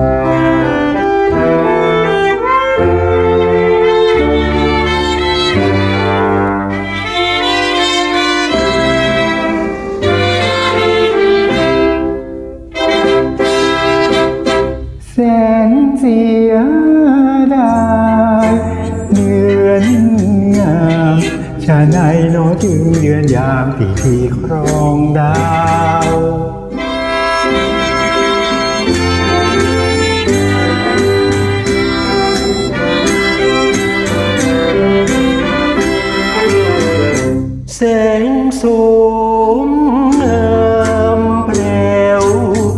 แสงเสียดายเดือนงามชาในโนจึงเดือนยามที่พี่ครองดาว แสงสมงามแปลว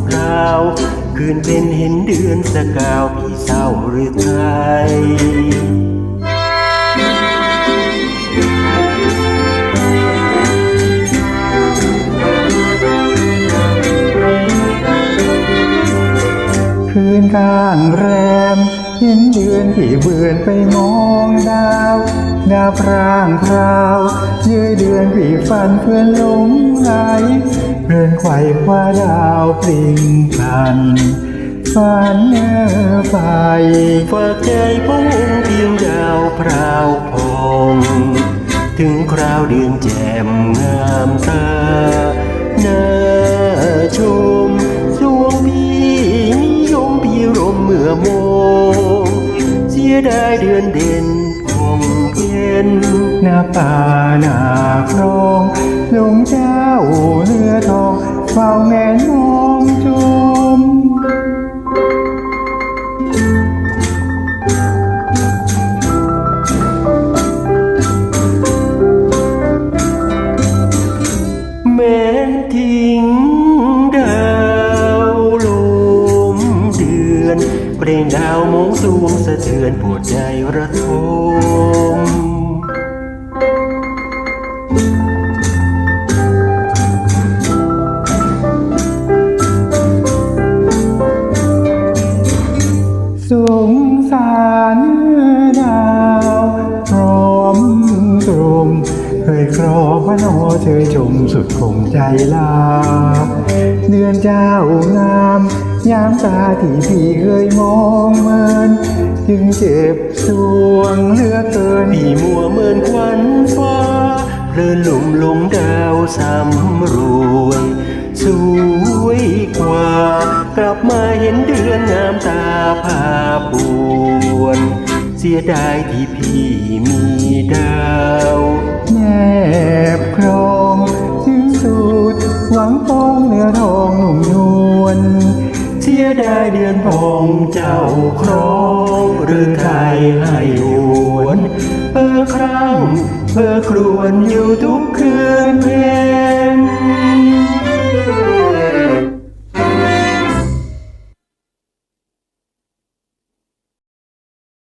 พราวคืนเป็นเห็นเดือนสกาวพี่เศร้าหรือไทยคืนกลางแรมเห็นเดือนที่เบือนไปมองดาวดาวพรางพราวย อเดือนผีฝันเพื่อนหลงไหลเรือนไขว่คว้าดาวปริงพันฝันเนื้อไปฝากใจพงเพียงดาวพราวพองถึงคราวเดือนแจ่มงามตาหน่าชมสวงพี่นิยมพี่รมเมื่อมองเสียดายเดือนเด่น ย็นหน้าป่าหน้าครองลงเจ้าเนื้อทองเฝ้าแงนมองชมแม้นทิ้งดาวลมเดือน เปล่งดาวมงสูงสะเทือนปวดใจระทม สงสารดาวพร้อมตรมเคยครอพระนอเชยชมสุดคงใจลา เดือนเจ้างาม ยามตาที่พี่เคยมองเมิน จึงเจ็บสวงเหลือเกินพี่มัวเมินควันฟ้าเพลินหลุมหลงดาวสำร ลับมาเห็นเดือนงามตาพาปวน เสียดายที่พี่มีดาวแนบครองถึงสุดหวังปองเนื้อทองหนุ่มนวลเสียดายเดือนพองเจ้าครองเรือไทยให้หวนเพอครั้งเพอครวนอยู่ทุกคืนเพล